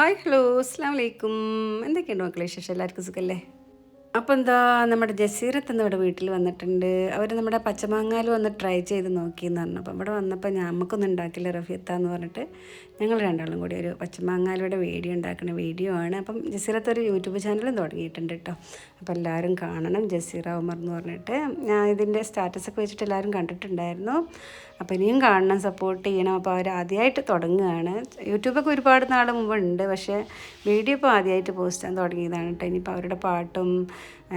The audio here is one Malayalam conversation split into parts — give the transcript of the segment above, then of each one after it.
ഹായ് ഹലോ അസ്സാം വലൈക്കും എന്തൊക്കെയുണ്ട് മക്കളെ വിശേഷം? എല്ലാവർക്കും സുഖമല്ലേ അപ്പോൾ എന്താ നമ്മുടെ ജസീറത്ത് ഇവിടെ വീട്ടിൽ വന്നിട്ടുണ്ട്? അവർ നമ്മുടെ പച്ചമാങ്ങാൽ വന്ന് ട്രൈ ചെയ്ത് നോക്കിയെന്ന് പറഞ്ഞു. അപ്പോൾ ഇവിടെ വന്നപ്പോൾ നമുക്കൊന്നും ഉണ്ടാക്കില്ല റഫീത്ത എന്ന് പറഞ്ഞിട്ട്. ഞങ്ങൾ രണ്ടാളും കൂടി ഒരു പച്ചമാങ്ങാലൂടെ വീഡിയോ ഉണ്ടാക്കുന്ന വീഡിയോ ആണ്. അപ്പം ജസീറത്ത് ഒരു യൂട്യൂബ് ചാനലും തുടങ്ങിയിട്ടുണ്ട് കേട്ടോ. അപ്പോൾ എല്ലാവരും കാണണം ജസീറ ഉമർ എന്ന് പറഞ്ഞിട്ട്. ഞാൻ ഇതിന്റെ സ്റ്റാറ്റസൊക്കെ വെച്ചിട്ട് എല്ലാവരും കണ്ടിട്ടുണ്ടായിരുന്നു. അപ്പോൾ ഇനിയും കാണണം സപ്പോർട്ട് ചെയ്യണം. അപ്പോൾ അവർ ആദ്യമായിട്ട് തുടങ്ങുകയാണ്. യൂട്യൂബൊക്കെ ഒരുപാട് നാൾ മുമ്പുണ്ട്. പക്ഷേ വീഡിയോ ഇപ്പോൾ ആദ്യമായിട്ട് പോസ്റ്റ് ചെയ്യാൻ തുടങ്ങിയതാണ് കേട്ടോ. ഇനിയിപ്പോൾ അവരുടെ പാട്ടും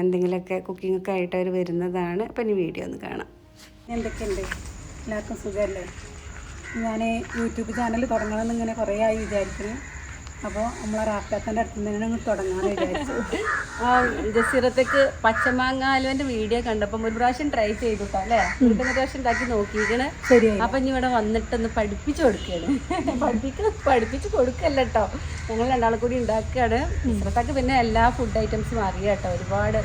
എന്തെങ്കിലുമൊക്കെ കുക്കിങ്ങൊക്കെ ആയിട്ട് അവർ വരുന്നതാണ്. അപ്പോൾ ഇനി വീഡിയോ ഒന്ന് കാണാം. എന്തൊക്കെയുണ്ട്? എല്ലാവർക്കും സുഖമല്ലേ? ഞാൻ യൂട്യൂബ് ചാനൽ തുടങ്ങണമെന്ന് ഇങ്ങനെ കുറേ ആയി വിചാരിക്കുന്നു. അപ്പോൾ നമ്മളെ റാഫ്റ്റാത്തന്റെ അടുത്ത് നിന്ന് തന്നെ അങ്ങ് തുടങ്ങാമെന്ന് വിചാരിച്ചു. ആ ജസീറത്തേക്ക് പച്ചമാങ്ങ അലുവന്റെ വീഡിയോ കണ്ടപ്പം ഒരു പ്രാവശ്യം ട്രൈ ചെയ്തു അല്ലേ? വീട്ടിൽ ഒരു പ്രാവശ്യം ഉണ്ടാക്കി നോക്കിയിരിക്കണ്. ശരിയായി. അപ്പം ഇനി ഇവിടെ വന്നിട്ടൊന്ന് പഠിപ്പിച്ചു കൊടുക്കുകയാണ്. പഠിപ്പിക്ക പഠിപ്പിച്ച് കൊടുക്കല്ല കേട്ടോ. ഞങ്ങൾ രണ്ടാളും കൂടി ഉണ്ടാക്കുകയാണ്. ജസീറത്തേക്ക് പിന്നെ എല്ലാ ഫുഡ് ഐറ്റംസും അറിയാം കേട്ടോ. ഒരുപാട്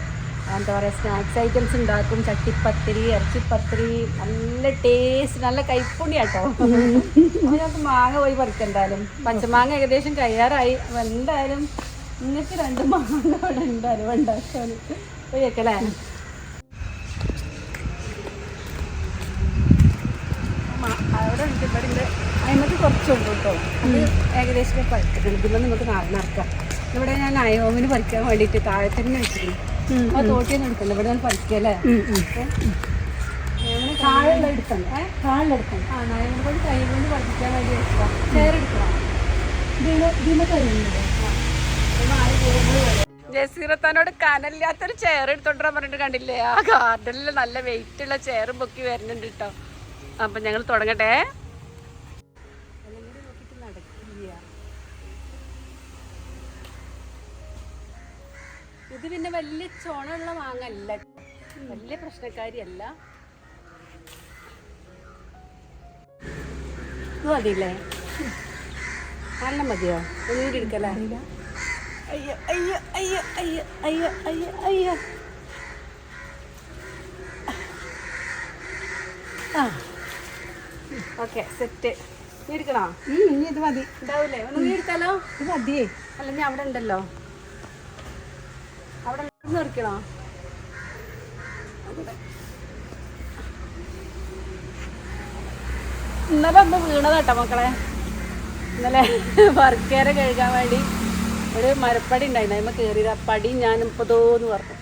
എന്താ പറയുക സ്നാക്സ് ഐറ്റംസ് ഉണ്ടാക്കും. ചട്ടിപ്പത്തിരി ഇറച്ചിപ്പത്തിരി നല്ല ടേസ്റ്റ് നല്ല കൈപ്പുണ്യ കേട്ടോ മാങ്ങ പോയി പറിക്കെന്തായാലും പച്ചമാങ്ങ ഏകദേശം കയ്യാറായി എന്തായാലും നിങ്ങൾക്ക് രണ്ട് മാങ്ങ അവിടെ ഉണ്ട് അലുവ ഉണ്ടാക്കാൻ പോയി വെക്കലേ അവിടെ അതിനകത്ത് കുറച്ചുണ്ട് കേട്ടോ. അത് ഏകദേശം പറിച്ചിട്ടുണ്ട് പിന്നെ നിങ്ങൾക്ക് നാളെ നടക്കാം. ഇവിടെ ഞാൻ അയോമിന് പറിക്കാൻ വേണ്ടിയിട്ട് താഴെ തന്നെ വെച്ചിരുന്നു തോട്ടിയൊന്നും ഇവിടെ എടുക്കണ്ട ആ കൊണ്ട് കൈ വേണ്ടി ജസീറത്താനോട് കനലില്ലാത്തൊരു ചെയർ എടുത്തോണ്ടാ പറഞ്ഞിട്ട് കണ്ടില്ലേ? ആ ഗാർഡനിൽ നല്ല വെയിറ്റ് ഉള്ള ചെയർ പൊക്കി വരുന്നുണ്ട് കേട്ടോ അപ്പൊ ഞങ്ങൾ തുടങ്ങട്ടെ. ഇത് പിന്നെ വലിയ ചോണുള്ള മാങ്ങല്ല വലിയ പ്രശ്നക്കാരിയല്ല. ഇത് മതിയില്ലേ? നല്ല മതിയോ? എടുക്കല്ലേ അയ്യോ അയ്യോ അയ്യോ അയ്യോ അയ്യോ അയ്യോ അയ്യോ. ആ. Okay set. നീ എടുക്കണോ? ഇനി ഇത് മതി. ഉണ്ടാവൂലേ? ഒന്ന് നീ എടുത്താലോ? ഇത് മതിയേ. അല്ല ഞാൻ അവിടെ ഉണ്ടല്ലോ. എടുക്കണോ ഇന്നലെ ഒന്ന് വീണതാട്ടോ മക്കളെ. ഇന്നലെ വർക്കേറെ കഴുകാൻ വേണ്ടി ഒരു മരപ്പടി ഉണ്ടായിരുന്നു. അതിമ്മ കയറിയത് ആ പടി ഞാൻ ഇപ്പതോന്ന് പറഞ്ഞു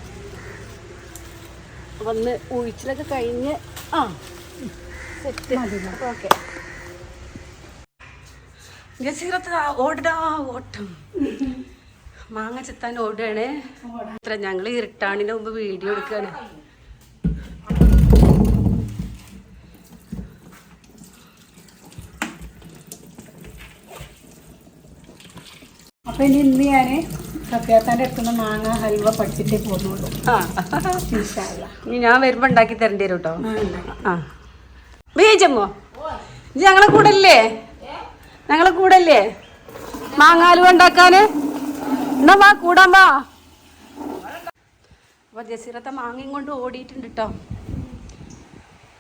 വന്ന് ഒഴിച്ചിലൊക്കെ കഴിഞ്ഞ് ആ സെറ്റ് ഓക്കെ ഓടാ ഓട്ടം. മാങ്ങ ചെത്താൻ ഓടുകയാണ്. അത്ര ഞങ്ങൾ ഇരുട്ടാണിന് മുമ്പ് വീഡിയോ എടുക്കുകയാണ്. അപ്പോൾ ഇനി ഇന്ന് ഞാൻ സത്യാത്താന്റെ അടുത്തുനിന്ന് മാങ്ങ ഹൽവ പഠിച്ചിട്ടേ പോകുന്നുള്ളൂ. ഇനി ഞാൻ വരുമ്പോ ഉണ്ടാക്കി തരേണ്ടി വരും കേട്ടോ ആ ഇത് ഞങ്ങളെ കൂടെ അല്ലേ ഞങ്ങളെ കൂടെ അല്ലേ മാങ്ങാലുവ ഉണ്ടാക്കാന്? എന്നാ വാ കൂടാൻ വാ. അപ്പൊ ജസീറത്തെ മാങ്ങയും കൊണ്ട് ഓടിയിട്ടുണ്ട് കേട്ടോ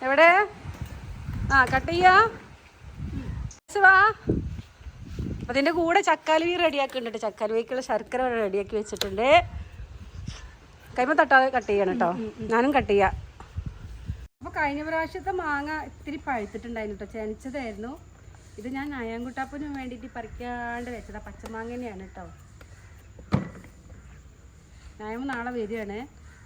എവിടെ? ആ കട്ട് ചെയ്യാ. വാ. കൂടെ ചക്കാലുവി റെഡിയാക്കുന്നുണ്ട് ചക്കാലുവിക്കുള്ള ശർക്കര റെഡിയാക്കി വെച്ചിട്ടുണ്ട്. കൈമ തട്ടാതെ കട്ട് ചെയ്യണം കേട്ടോ ഞാനും കട്ട് ചെയ്യാം. അപ്പോൾ കഴിഞ്ഞ പ്രാവശ്യത്തെ മാങ്ങ ഇത്തിരി പഴുത്തിട്ടുണ്ടായിരുന്നു കേട്ടോ ചെനച്ചതായിരുന്നു. ഇത് ഞാൻ നയാൻകുട്ടാപ്പന് വേണ്ടിയിട്ട് പറിക്കാണ്ട് വെച്ചതാ. പച്ചമാങ്ങ തന്നെയാണ് കേട്ടോ നയമ നാളെ വരികയാണ്.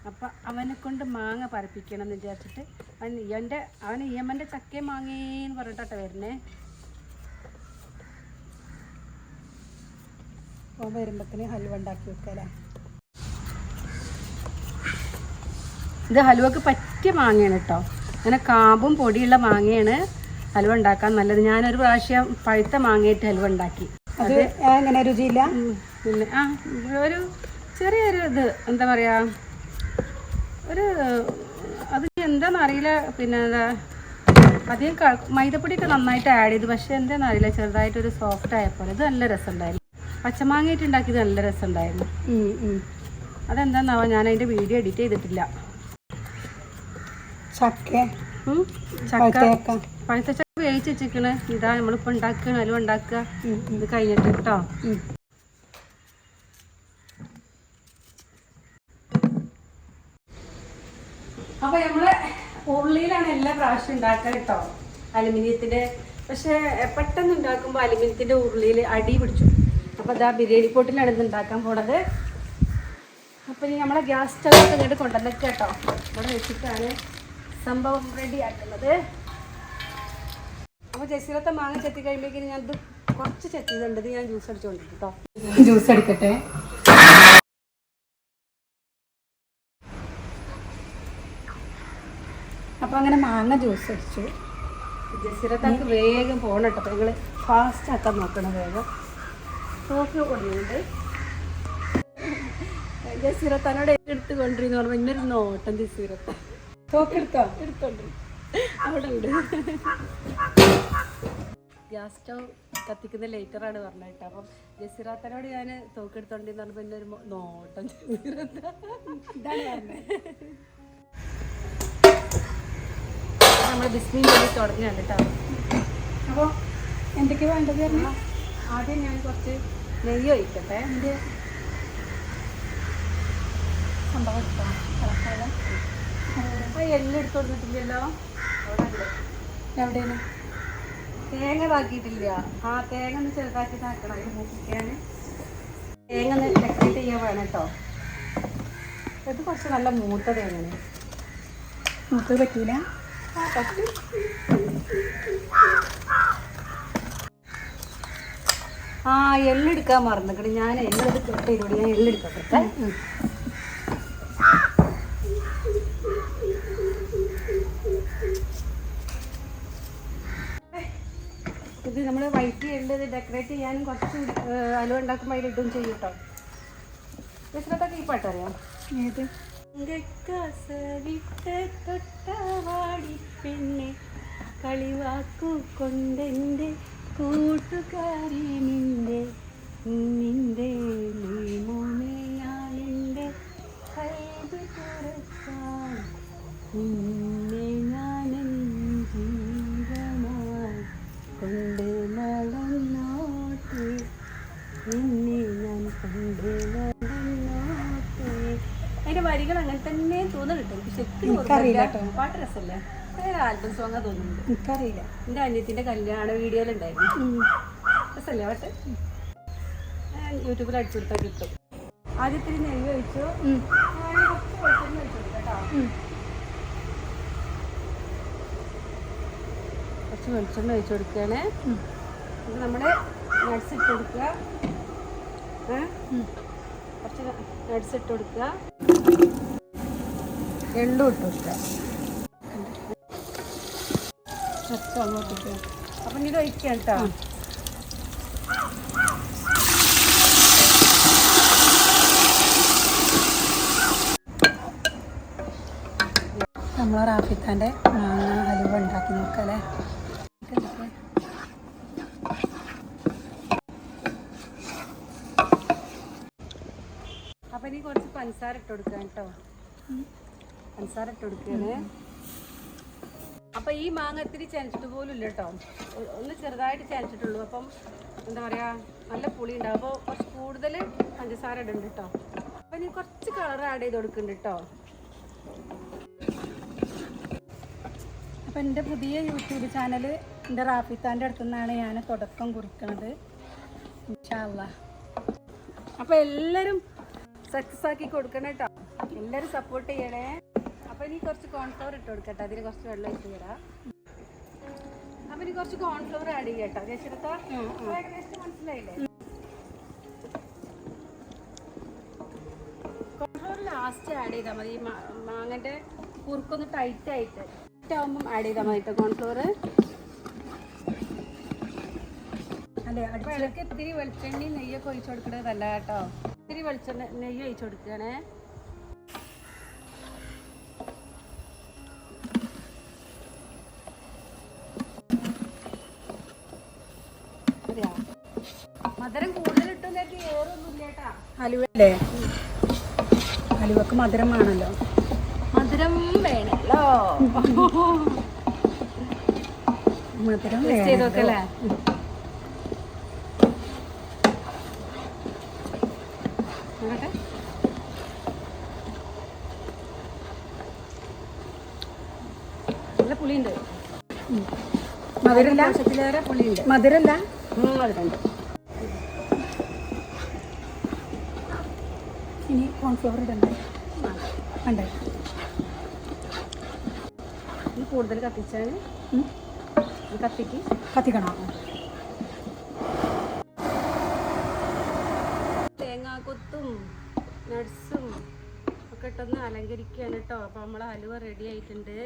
അപ്പം അവനെ കൊണ്ട് മാങ്ങ പറിപ്പിക്കണം എന്ന് വിചാരിച്ചിട്ട് അവൻ ഇയന്റെ അവൻ ഇയമ്മന്റെ ചക്ക മാങ്ങേന്ന് പറഞ്ഞിട്ടാട്ടോ വരണേ അപ്പോൾ വരുമ്പത്തിന് ഹൽവ ഉണ്ടാക്കി വെക്കല്ലേ ഇത് ഹലുവക്ക് പറ്റിയ മാങ്ങയാണ് കേട്ടോ. അങ്ങനെ കാമ്പും പൊടിയുള്ള മാങ്ങയാണ് ഹലുവ ഉണ്ടാക്കാൻ നല്ലത്. ഞാനൊരു പ്രാവശ്യം പഴുത്ത മാങ്ങയിട്ട് ഹലുവ ഉണ്ടാക്കി. അത് എങ്ങനെ രുചിയില്ല? പിന്നെ ആ ഒരു ചെറിയൊരു ഇത് എന്താ പറയുക ഒരു അത് എന്താണെന്ന് അറിയില്ല പിന്നെ എന്താ അധികം മൈദപ്പൊടിയൊക്കെ നന്നായിട്ട് ആഡ് ചെയ്തു പക്ഷേ എന്താണെന്ന് അറിയില്ല ചെറുതായിട്ടൊരു സോഫ്റ്റ് ആയപ്പോലെ ഇത് നല്ല രസമുണ്ടായിരുന്നു. പച്ചമാങ്ങയിട്ട് ഉണ്ടാക്കിയത് നല്ല രസമുണ്ടായിരുന്നു. അതെന്താന്നാവാ. ഞാൻ അതിന്റെ വീഡിയോ എഡിറ്റ് ചെയ്തിട്ടില്ല. ചക്ക. പഴുത്ത ചക്ക. വേവിച്ച് വെച്ചിരിക്കണേ ഇതാ നമ്മളിപ്പോൾ ഉണ്ടാക്കുകയാണ് അലുവ ഉണ്ടാക്കുക ഇത് കഴിഞ്ഞിട്ട് കേട്ടോ അപ്പൊ നമ്മൾ ഉള്ളിയിലാണ് എല്ലാ പ്രാവശ്യം ഉണ്ടാക്കുക കേട്ടോ അലുമിനിയത്തിന്റെ പക്ഷെ പെട്ടെന്ന് ഉണ്ടാക്കുമ്പോൾ അലുമിനിയത്തിന്റെ ഉള്ളിയിൽ അടി പിടിച്ചു. അപ്പൊ അതാ ബിരിയാണി പോട്ടിലാണ് ഇത് ഉണ്ടാക്കാൻ പോണത്. അപ്പൊ ഇനി നമ്മളെ ഗ്യാസ് സ്റ്റവ് ഇങ്ങോട്ട് കൊണ്ടുവന്നിട്ട് കേട്ടോ. ഇവിടെ വെച്ചിട്ടാണ് സംഭവം റെഡി ആക്കുന്നത്. അപ്പൊ ജസീറത്തെ മാങ്ങ ചെത്തി കഴിയുമ്പോഴേക്കും ഞാൻ കുറച്ച് ചെത്തിയതുണ്ട്. ഞാൻ ജ്യൂസ് അടിച്ചുകൊണ്ടിരിക്കും കേട്ടോ ജ്യൂസ് എടുക്കട്ടെ അപ്പോൾ അങ്ങനെ മാങ്ങ ജ്യൂസ് അടിച്ചു. ജസീറത്താക്ക് വേഗം പോകണം കേട്ടോ. നിങ്ങൾ ഫാസ്റ്റ് ആക്കാൻ നോക്കണം വേഗം. നോക്കി കൊടുക്കുന്നുണ്ട് ജസീറത്താനോട് എടുത്ത് കൊണ്ടിരുന്നു പറയുമ്പോൾ ഇന്നൊരു നോട്ടം ജസീറത്ത തോക്കെടുത്തോ എടുത്തോണ്ട്. അവിടെ ഉണ്ട്. ഗ്യാസ് സ്റ്റവ് കത്തിക്കുന്ന ലേറ്ററാണ് പറഞ്ഞത് കേട്ടോ. അപ്പം ജസീറാത്തനോട് ഞാൻ തോക്കെടുത്തോണ്ടെന്ന് പറഞ്ഞപ്പോൾ ഇന്നൊരു നോട്ടം ജസീറത്ത ഇതാണ് പറഞ്ഞത്. നമ്മൾ ബിസ്മിൽ വേണ്ടി തുടങ്ങിയാണ് കേട്ടോ അപ്പോൾ എന്തൊക്കെയാണ് വേണ്ടത് പറഞ്ഞാൽ ആദ്യം ഞാൻ കുറച്ച് നെയ്യ് ഒഴിക്കട്ടെ. എന്റെ സംഭവം. ആ എല്ലാം എടുത്തു കൊടുത്തിട്ടില്ലല്ലോ? എവിടെയാണ്? തേങ്ങ ഇതാക്കിയിട്ടില്ല. ആ തേങ്ങ ഒന്ന് ചെറുതാക്കി ഇതാക്കണം. ഇത് മൂപ്പിക്കാൻ തേങ്ങ ഒന്ന് ഡെക്കറേറ്റ് ചെയ്യാൻ വേണം കേട്ടോ. ഇത് കുറച്ച് നല്ല മൂത്ത തേങ്ങയാണ്. മൂത്തത് പറ്റൂല. ആ എല്ലെടുക്കാൻ മറന്നിട്ട് മറന്നിക്കണേ. ഞാൻ എല്ലത് കെട്ടിയിലൂടെ ഞാൻ എല്ലെടുക്കട്ടെ ഇത് നമ്മൾ വൈറ്റ് എല്ല് ഇത് ഡെക്കറേറ്റ് ചെയ്യാനും കുറച്ച് അലുവ ഉണ്ടാക്കുമ്പോൾ അതിലിട്ടും ചെയ്യും കേട്ടോ രസത്തൊക്കെ ഈ പാട്ടറിയാം ഏത്? തൊട്ടവാടി പെണ്ണെ. കളിവാക്കു കൊണ്ടെന്റെ കൂട്ടുകാരി നിന്റെ. നിന്റെ നീമോനെയാണെന്റെ കൈത് തുറക്കാൻ നിന്നെ ഞാനെൻ ജീവനായി കൊണ്ട് നടന്നോട്ടെ നിന്നെ ഞാൻ കൊണ്ട് നടന്നോട്ടെ അതിന്റെ വരികൾ അങ്ങനെ തന്നെ തോന്നുന്നു കിട്ടും ശരിക്കും പാട്ട് രസമല്ലേ? ഭയങ്കര ആൽബം സോങ്ങാ തോന്നുന്നുണ്ട്. എനിക്കറിയില്ല. എന്റെ കല്യാണ വീഡിയോയിലുണ്ടായിരുന്നു രസമല്ലേ പാട്ട്? യൂട്യൂബിൽ അടിച്ചു കൊടുത്താൽ കിട്ടും. ആദ്യത്തിൽ നെയ്യ് ഒഴിച്ചു. കുറച്ച് വെളിച്ചെണ്ണ ഒഴിച്ചു കൊടുക്കുകയാണ്. നമ്മൾ നട്സ് ഇട്ട് കൊടുക്കുക? കുറച്ച് നട്സ് ഇട്ട് കൊടുക്കുക. എള്ളും ഇട്ട് അങ്ങോട്ടിട്ട് അപ്പം ഇത് ഒഴിക്കാം കേട്ടോ. നമ്മളെ റാഫിത്താന്റെ മാങ്ങ ഹലുവ ഉണ്ടാക്കി നോക്കല്ലേ? അപ്പം ഇനി കുറച്ച് പഞ്ചസാര ഇട്ട് കൊടുക്കാം കേട്ടോ. പഞ്ചസാര കൊടുക്കുകയാണ് അപ്പം ഈ മാങ്ങ ഇത്തിരി ചനച്ചിട്ട് പോലും ഇല്ല കേട്ടോ. ഒന്ന് ചെറുതായിട്ട് ചനച്ചിട്ടുള്ളൂ. അപ്പം എന്താ പറയുക നല്ല പുളി ഉണ്ടാവും. അപ്പോൾ കുറച്ച് കൂടുതൽ പഞ്ചസാര ഇടുന്നുണ്ട് കേട്ടോ. അപ്പം ഇനി കുറച്ച് കളർ ആഡ് ചെയ്ത് കൊടുക്കുന്നുണ്ട് കേട്ടോ. അപ്പം എന്റെ പുതിയ യൂട്യൂബ് ചാനൽ എന്റെ റാഫിത്താന്റെ അടുത്തു നിന്നാണ് ഞാൻ തുടക്കം കുറിക്കുന്നത് ഇൻഷാല്ലാ അപ്പോൾ എല്ലാവരും സക്സസ് ആക്കി കൊടുക്കണം കേട്ടോ. എല്ലാവരും സപ്പോർട്ട് ചെയ്യണേ. അപ്പോൾ ഇനി കുറച്ച് കോൺഫ്ലവർ ഇട്ട് കൊടുക്കട്ടെ. അതിന് കുറച്ച് വെള്ളം ഇട്ട് തരാം. അപ്പൊ ഇനി കുറച്ച് കോൺഫ്ലവർ ആഡ് ചെയ്യട്ടോ ചേച്ചിടത്തോ ഏകദേശം മനസ്സിലായില്ലേ? കോൺഫ്ലവർ ലാസ്റ്റ് ആഡ് ചെയ്താൽ മതി. മാങ്ങന്റെ മാങ്ങന്റെ കുറുക്കൊന്ന് ടൈറ്റ് ആയിട്ട്. ടൈറ്റ് ആകുമ്പം ആഡ് ചെയ്താൽ മതി കേട്ടോ കോൺഫ്ലവർ അല്ലേ ഇളക്ക് ഇത്തിരി വെളിച്ചെണ്ണയും നെയ്യൊക്കെ ഒഴിച്ചു കൊടുക്കണതല്ല കേട്ടോ ഇത്തിരി വെളിച്ചെണ്ണ നെയ്യ് ഒഴിച്ചു കൊടുക്കുകയാണേ. ഹലുവ അല്ലേ ഹലുവക്ക് മധുരം വേണല്ലോ. മധുരം വേണല്ലോ. മധുരം നോക്കട്ടെ. പുളിയുണ്ട്. മധുരല്ല മധുരല്ല അതിലുണ്ട് ഇനി കോൺഫ്ലവർ ഇടണ്ടേ? വേണ്ടേ? ഇത് കൂടുതൽ കത്തിച്ചാൽ. കത്തിക്ക്. കത്തിക്കണം. തേങ്ങാക്കൊത്തും നട്സും ഒക്കെ ഇട്ടൊന്ന് അലങ്കരിക്കുകയാണ് കേട്ടോ. അപ്പോൾ നമ്മളെ ഹലുവ റെഡി ആയിട്ടുണ്ട്.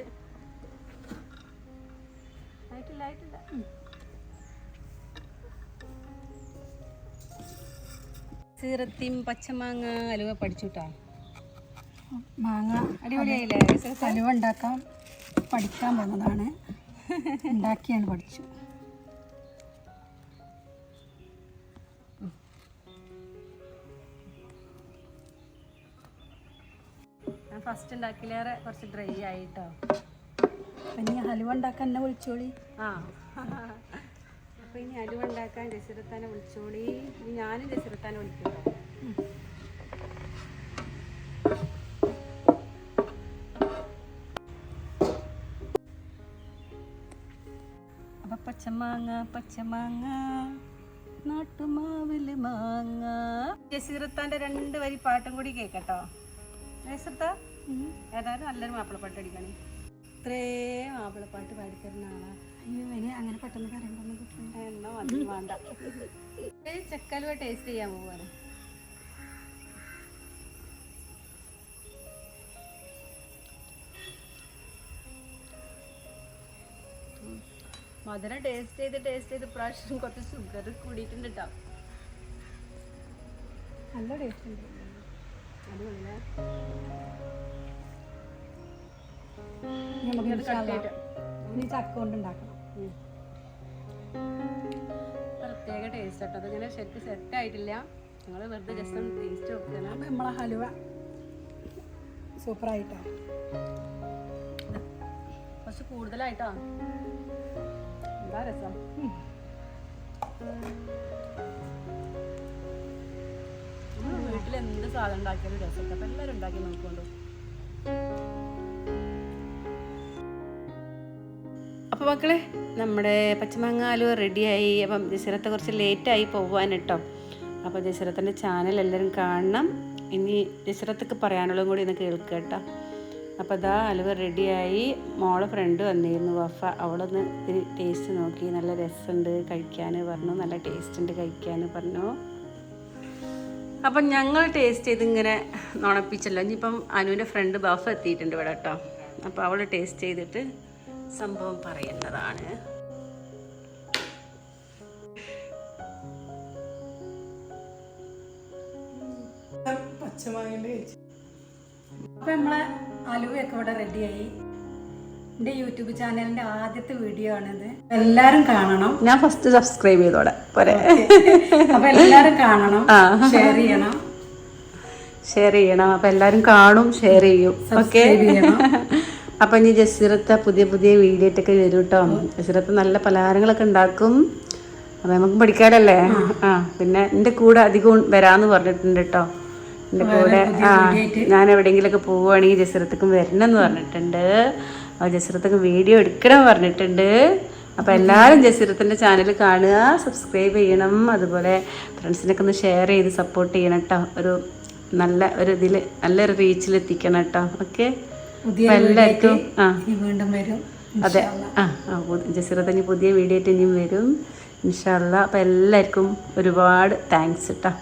ആയിട്ടില്ല ആയിട്ടില്ല. സീറത്തിയും പച്ചമാങ്ങ അലുവ പഠിച്ചുട്ടാ? മാങ്ങ അടിപൊളിയായില്ലേ? അലുവ ഉണ്ടാക്കാൻ പഠിക്കാൻ പോകുന്നതാണ് ഉണ്ടാക്കിയാണ് പഠിച്ചു. ഫസ്റ്റ് ഉണ്ടാക്കിയിലേറെ കുറച്ച് ഡ്രൈ ആയിട്ടോ. പിന്നെ ഹലുവ ഉണ്ടാക്കാൻ എന്നെ വിളിച്ചോളി. ആ. അപ്പോൾ ഇനി അലുവ ഉണ്ടാക്കാൻ ജസിറത്താനെ വിളിച്ചോളി. ഇനി ഞാനും ജസിറത്താനെ വിളിക്കുമോ അപ്പൊ പച്ചമാങ്ങ പച്ചമാങ്ങ നാട്ടുമാവിൽ മാങ്ങ. ജസീറത്താന്റെ രണ്ട് വരി പാട്ടും കൂടി കേക്കട്ടോ. ജസീറത്ത ഏതായാലും നല്ലൊരു മാപ്പിളപ്പാട്ട് അടിക്കണേ. ഇത്രേ മാപ്പിളപ്പാട്ട് പാടിത്തരുന്ന അയ്യോ ഇനി അങ്ങനെ പെട്ടെന്ന് പറയുമ്പോൾ എന്നാ മതി വേണ്ട. ചെക്കലുവ ടേസ്റ്റ് ചെയ്യാൻ പോവാണ്. മധുരം ടേസ്റ്റ് ചെയ്ത് ടേസ്റ്റ് ചെയ്ത് പ്രാവശ്യം കുറച്ച് ഷുഗർ കൂടിയിട്ടുണ്ട് കേട്ടോ നല്ല ടേസ്റ്റ് ഉണ്ട്. അതുപോലെ ചക്ക കൊണ്ട് ഉണ്ടാക്കണം. പ്രത്യേക ടേസ്റ്റ് കേട്ടോ അതിങ്ങനെ ശരിക്കും സെറ്റ് ആയിട്ടില്ല. നിങ്ങൾ വെറുതെ ജസ്റ്റ് ഒന്ന് ടേസ്റ്റ് നോക്കുകയാണ് അപ്പം നമ്മളെ ഹലുവ സൂപ്പറായിട്ടോ കുറച്ച് കൂടുതലായിട്ടോ? എന്താ രസം? വീട്ടിൽ എന്ത് സാധനം ഉണ്ടാക്കിയാലും രസം അപ്പം എല്ലാവരും ഉണ്ടാക്കി നോക്കുകൊണ്ടു അപ്പോൾ മക്കളെ നമ്മുടെ പച്ചമാങ്ങ ആലുവ റെഡിയായി അപ്പം ജസിറത്തെ കുറച്ച് ലേറ്റായി പോകാൻ കേട്ടോ അപ്പോൾ ജസിറത്തിന്റെ ചാനൽ എല്ലാവരും കാണണം. ഇനി ജസിറത്തൊക്കെ പറയാനുള്ളതും കൂടി ഒന്ന് കേൾക്കുക കേട്ടോ. അപ്പോൾ അതാ അലുവ റെഡിയായി മോളെ ഫ്രണ്ട് വന്നിരുന്നു വഫ. അവളൊന്ന് ഇതിന് ടേസ്റ്റ് നോക്കി. നല്ല രസമുണ്ട് കഴിക്കാൻ പറഞ്ഞു. നല്ല ടേസ്റ്റ് ഉണ്ട് കഴിക്കാൻ പറഞ്ഞു. അപ്പം ഞങ്ങൾ ടേസ്റ്റ് ചെയ്ത് ഇങ്ങനെ നുണപ്പിച്ചല്ലോ. ഇനിയിപ്പം അനുവിന്റെ ഫ്രണ്ട് ബഫ് എത്തിയിട്ടുണ്ട് ഇവിടെ കേട്ടോ. അപ്പോൾ അവൾ ടേസ്റ്റ് ചെയ്തിട്ട് സംഭവം പറയുന്നതാണ്. അപ്പൊ നമ്മളെ അലുവയൊക്കെ ഇവിടെ റെഡിയായി എന്റെ യൂട്യൂബ് ചാനലിന്റെ ആദ്യത്തെ വീഡിയോ ആണിത്. എല്ലാരും കാണണം. ഞാൻ ഫസ്റ്റ് സബ്സ്ക്രൈബ് ചെയ്തോടെ പോരെ. അപ്പൊ എല്ലാരും കാണണം ഷെയർ ചെയ്യണം. ഷെയർ ചെയ്യണം. അപ്പൊ എല്ലാരും കാണും ഷെയർ ചെയ്യും. ഓക്കെ ചെയ്യണം. അപ്പം ഇനി ജസീറത്ത പുതിയ പുതിയ വീഡിയോട്ടൊക്കെ വരും കേട്ടോ ജസീറത്ത നല്ല പലഹാരങ്ങളൊക്കെ ഉണ്ടാക്കും. അപ്പം നമുക്ക് പഠിക്കാറല്ലേ ആ. പിന്നെ എന്റെ കൂടെ അധികം വരാമെന്ന് പറഞ്ഞിട്ടുണ്ട് കേട്ടോ എന്റെ കൂടെ ആ ഞാൻ എവിടെയെങ്കിലുമൊക്കെ പോവുകയാണെങ്കിൽ ജസീറത്തേക്കും വരണമെന്ന് പറഞ്ഞിട്ടുണ്ട്. അപ്പോൾ ജസീറത്തേക്ക് വീഡിയോ എടുക്കണം പറഞ്ഞിട്ടുണ്ട്. അപ്പോൾ എല്ലാവരും ജസീറത്തിന്റെ ചാനൽ കാണുക സബ്സ്ക്രൈബ് ചെയ്യണം. അതുപോലെ ഫ്രണ്ട്സിനൊക്കെ ഒന്ന് ഷെയർ ചെയ്ത് സപ്പോർട്ട് ചെയ്യണം കേട്ടോ ഒരു നല്ല ഒരു ഇതിൽ നല്ലൊരു റീച്ചിൽ എത്തിക്കണം കേട്ടോ ഓക്കെ? എല്ലാവർക്കും ആ. ഇനി വീണ്ടും വരും. അതെ. ആ ആ ജസീറത്ത് ഇനി പുതിയ വീഡിയോ ആയിട്ട് ഇനിയും വരും. ഇൻഷാല്ല അപ്പം എല്ലാവർക്കും ഒരുപാട് താങ്ക്സ് കേട്ടോ